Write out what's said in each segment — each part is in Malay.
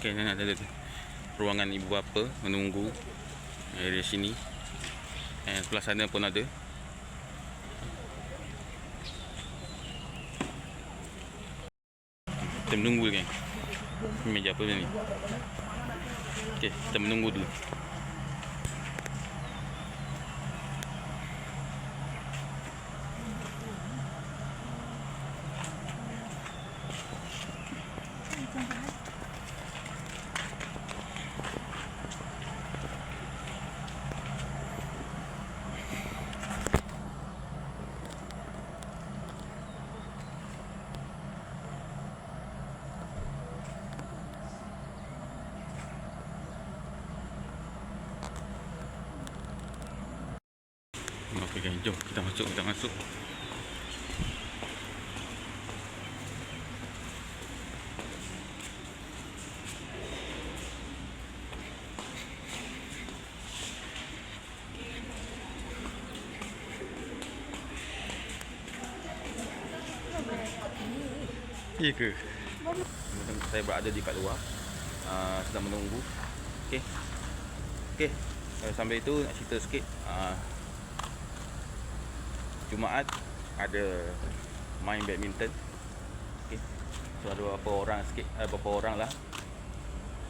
Okay, ni ada ada ruangan ibu bapa menunggu area sini. And sebelah sana pun ada. Kita menunggu kan. Meja apa ni? Okay, kita menunggu dulu. Okey, okay, jom kita masuk, kita masuk. Ya ke? Saya berada di kat luar. Uh, Sedang menunggu. Okey. Okey. Uh, Sambil itu nak cerita sikit. Uh, Jumaat ada main badminton. Okey. So ada beberapa orang sikit, eh, beberapa orang lah.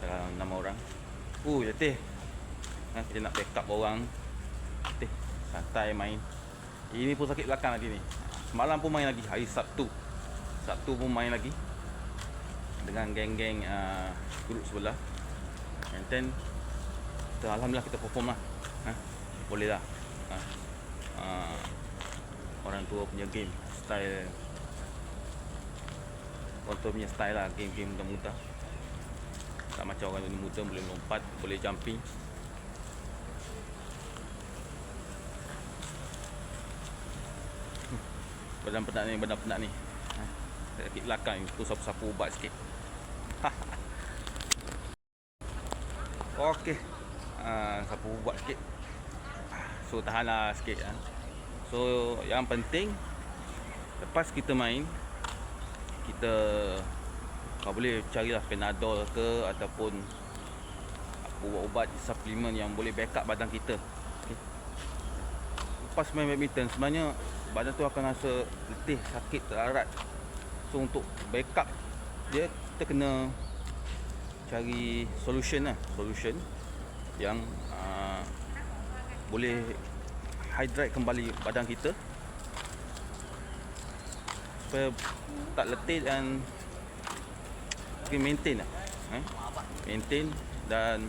Dalam enam orang. Uh, letih. Ha, kita nak backup orang. Letih. Santai main. Ini pun sakit belakang lagi ni. Semalam pun main lagi hari Sabtu. Sabtu pun main lagi. Dengan geng-geng uh, grup sebelah. And then kita, Alhamdulillah kita perform lah. Ha, boleh lah. Ha. Uh, orang tua punya game style orang tua punya style lah game-game muda-muda tak macam orang muda boleh lompat boleh jumping Hmm. badan penat ni badan penat ni ha. sakit belakang tu sapu-sapu ubat sikit Okey. Ah, sapu ubat sikit. So tahanlah sikit ah. So yang penting lepas kita main kita kau boleh carilah Panadol ke ataupun ubat-ubat suplemen yang boleh backup badan kita. Okay. Lepas main badminton sebenarnya badan tu akan rasa letih, sakit, terarat. So untuk backup dia kita kena cari solution lah, solution yang uh, boleh hydrate kembali badan kita. Supaya tak letih dan kita maintain lah eh? maintain dan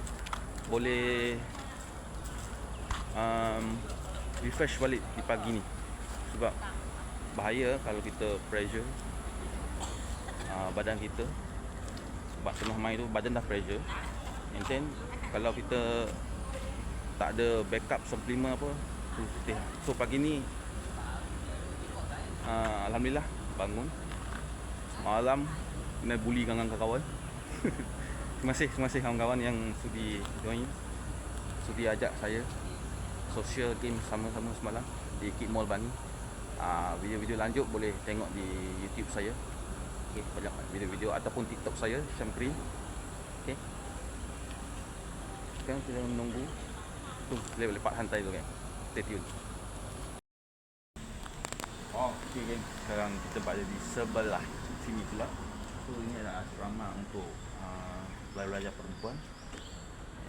boleh um, refresh balik di pagi ni. Sebab bahaya kalau kita pressure uh, badan kita. Sebab tengah main tu badan dah pressure. Then kalau kita tak ada backup suplemen apa tu letih. So pagi ni uh, Alhamdulillah bangun. Malam kena bully dengan kawan Terima kasih, terima kasih kawan-kawan yang sudi join Sudi ajak saya. Social game sama-sama semalam Di Kid Mall Bani. Uh, Video-video lanjut boleh tengok di YouTube saya. Okay, banyak video-video ataupun TikTok saya Syam Krim. Okay Sekarang kita menunggu. Tu, lepak santai tu kan Stay tune okay kan Sekarang kita berada di sebelah Sini pula. So ini adalah asrama untuk uh, Pelajar perempuan.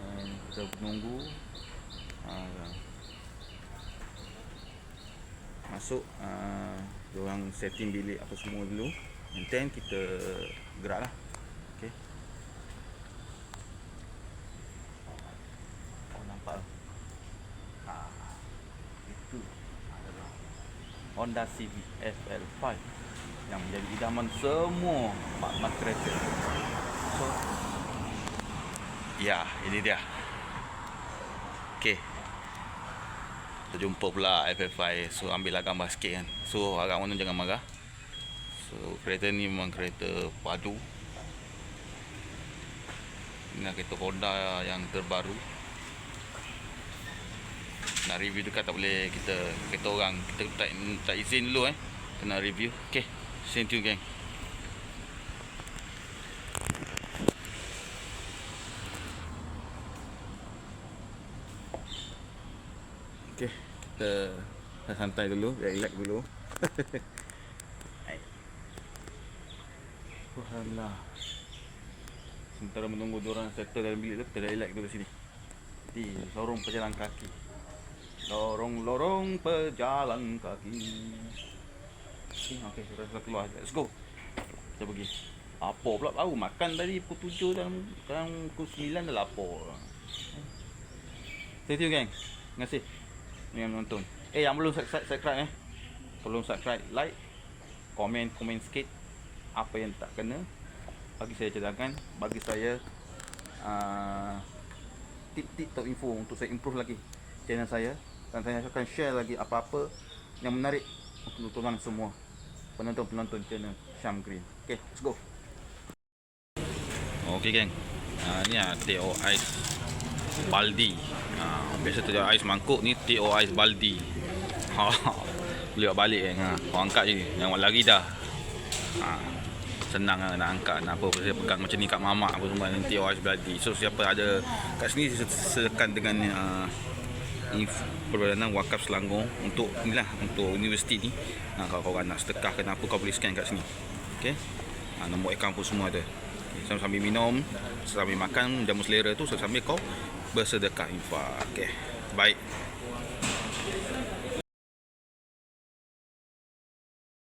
And kita menunggu uh, Masuk uh, Diorang setting bilik apa semua dulu. And then kita gerak lah Okay Oh nampak Ah, itu adalah Honda Civic FL5 yang menjadi idaman semua mak-mak kereta. So, ya, ini dia. Okey. Kita jumpa pula FL5. So, ambillah gambar sikit kan. So, harap mana jangan marah. So, kereta ni memang kereta padu. Ini kereta Honda yang terbaru nak review dekat tak boleh kita kita orang kita tak tak izin dulu eh. Kena review. Okey same tune gang. Okey kita dah santai dulu dah relax dulu. Alhamdulillah Sementara menunggu diorang settle dalam bilik tu Kita dah relax dulu sini. Di sorong pejalan kaki. Lorong-lorong pejalan kaki. Okay, okay, sudah sudah keluar. Let's go. Kita pergi. Lapar pula baru makan tadi pukul 7 dan sekarang pukul 9 dah lapar. Stay tune gang. Terima kasih. Yang menonton. Eh yang belum subscribe, subscribe eh. Belum subscribe, like, komen, komen sikit apa yang tak kena bagi saya cadangkan, bagi saya uh, tip-tip atau info untuk saya improve lagi channel saya dan saya akan share lagi apa-apa yang menarik untuk tuan semua penonton-penonton channel Syam Green. Okay, let's go. Okay geng. Ha, ni ah TO Ice Baldi. Ha, biasa tu ais mangkuk ni TO Ice Baldi. Ha. Boleh bawa balik kan. Ha. Kau angkat je. Buat lari dah. Ha. Senang lah nak angkat nak apa saya pegang macam ni kat mamak apa semua TO Ice Baldi. So siapa ada kat sini sekan dengan uh, Perbadanan Wakaf Selangor untuk inilah untuk universiti ni. Ha, kalau korang nak sedekah kenapa kau boleh scan kat sini. Okey. Ha, nombor akaun pun semua ada. Okay, sambil minum, sambil makan jamu selera tu sambil kau bersedekah infak. Okey. Baik.